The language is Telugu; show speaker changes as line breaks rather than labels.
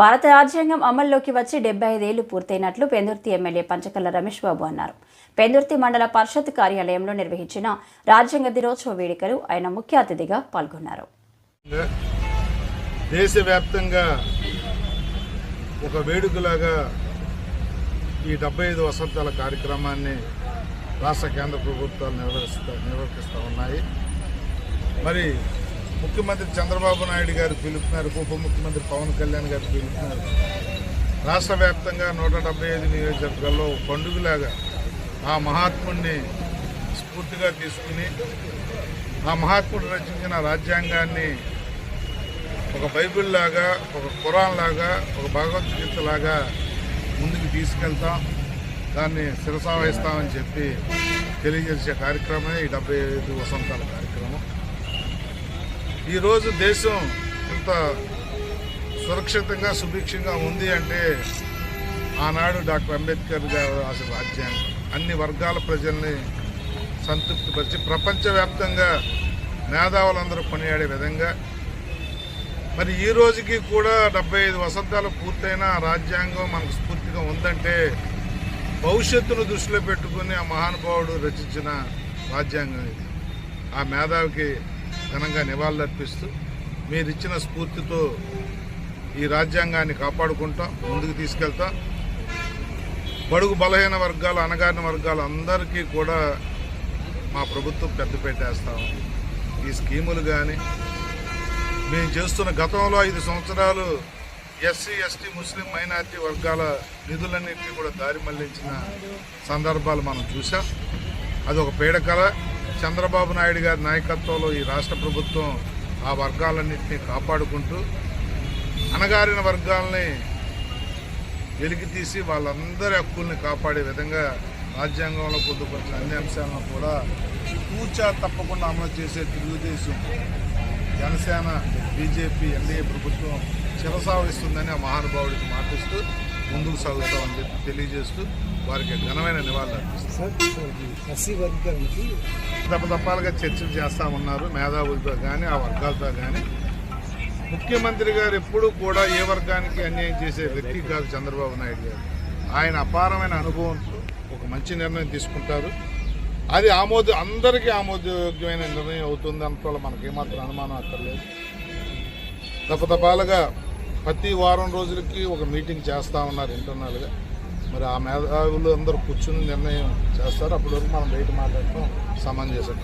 భారత రాజ్యాంగం అమల్లోకి వచ్చి డెబ్బై ఐదేళ్ళు పూర్తయినట్లు పెందుర్తి ఎమ్మెల్యే పంచకల్ల రమేష్ బాబు అన్నారు. పెందుర్తి మండల పరిషత్ కార్యాలయంలో నిర్వహించిన రాజ్యాంగ దినోత్సవ వేడుకలు ఆయన ముఖ్య అతిథిగా పాల్గొన్నారు.
దేశవ్యాప్తంగా ఒక వేడుకలాగా ఈ డెబ్బై ఐదు వసంతాల కార్యక్రమాన్ని రాష్ట్ర కేంద్ర ప్రభుత్వాలు నిర్వహిస్తా నిర్వర్తిస్తూ ఉన్నాయి. మరి ముఖ్యమంత్రి చంద్రబాబు నాయుడు గారు పిలుపునారు ఉప ముఖ్యమంత్రి పవన్ కళ్యాణ్ గారు పిలుపు రాష్ట్ర వ్యాప్తంగా నూట డెబ్బై ఐదు నియోజకవర్గాల్లో పండుగలాగా ఆ మహాత్ముడిని స్ఫూర్తిగా తీసుకుని ఆ మహాత్ముడు రచించిన రాజ్యాంగాన్ని ఒక బైబిల్ లాగా ఒక ఖురాన్ లాగా ఒక భగవద్గీత లాగా ముందుకు తీసుకెళ్తాం. దాన్ని శిరసావహిస్తామని చెప్పి తెలియజేసే కార్యక్రమమే ఈ డెబ్బై ఐదు వసంతాల కార్యక్రమం. ఈరోజు దేశం ఇంత సురక్షితంగా సుభిక్షంగా ఉంది అంటే ఆనాడు డాక్టర్ అంబేద్కర్ గారు అసలు రాజ్యాంగం. అన్ని వర్గాల ప్రజల్ని సంతృప్తిపరిచి ప్రపంచవ్యాప్తంగా మేధావులందరూ కొనియాడే విధంగా మరి ఈ రోజుకి కూడా డెబ్బై ఐదు వసంతాలు పూర్తయిన ఆ రాజ్యాంగం మనకు స్ఫూర్తిగా ఉందంటే భవిష్యత్తును దృష్టిలో పెట్టుకుని ఆ మహానుభావుడు రచించిన రాజ్యాంగం ఇది. ఆ మేధావికి ఘనంగా నివాళులర్పిస్తూ మీరిచ్చిన స్ఫూర్తితో ఈ రాజ్యాంగాన్ని కాపాడుకుంటాం ముందుకు తీసుకెళ్తాం. బడుగు బలహీన వర్గాలు అనగారిన వర్గాలు అందరికీ కూడా మా ప్రభుత్వం పెద్దపేట ఈ స్కీములు కానీ మేము చేస్తున్న గతంలో ఐదు సంవత్సరాలు ఎస్సీ ఎస్టీ ముస్లిం మైనార్టీ వర్గాల నిధులన్నింటినీ కూడా దారి మళ్ళించిన సందర్భాలు మనం చూసాం అది ఒక పీడకల చంద్రబాబు నాయుడు గారి నాయకత్వంలో ఈ రాష్ట్ర ప్రభుత్వం ఆ వర్గాలన్నింటినీ కాపాడుకుంటూ అణగారిన వర్గాల్ని వెలికి తీసి వాళ్ళందరి హక్కుల్ని కాపాడే విధంగా రాజ్యాంగంలో పొందుపరిచిన అన్ని అంశాలను కూడా కూర్చా తప్పకుండా అమలు చేసే తెలుగుదేశం జనసేన బీజేపీ ఎన్డీఏ ప్రభుత్వం చిరసావిస్తుందని ఆ మహానుభావుడికి మాటిస్తూ ముందుకు సాగుతామని చెప్పి తెలియజేస్తూ వారికి ఘనమైన నివాళులు దప్పదప్పాలుగా చర్చలు చేస్తా ఉన్నారు మేధావులతో కానీ ఆ వర్గాలతో కానీ ముఖ్యమంత్రి గారు ఎప్పుడూ కూడా ఏ వర్గానికి అన్యాయం చేసే వ్యక్తి కాదు చంద్రబాబు నాయుడు గారు. ఆయన అపారమైన అనుభవంతో ఒక మంచి నిర్ణయం తీసుకుంటారు. అది ఆమోద అందరికీ ఆమోదయోగ్యమైన నిర్ణయం అవుతుంది మనకి ఏమాత్రం అనుమానం అక్కర్లేదు. దప్పదపాలుగా ప్రతి వారం రోజులకి ఒక మీటింగ్ చేస్తా ఉన్నారు ఇంటర్నల్గా. మరి ఆ మేధావులు అందరూ కూర్చుని నిర్ణయం చేస్తారు. అప్పటి వరకు మనం బయట మాట్లాడటం సమంజసం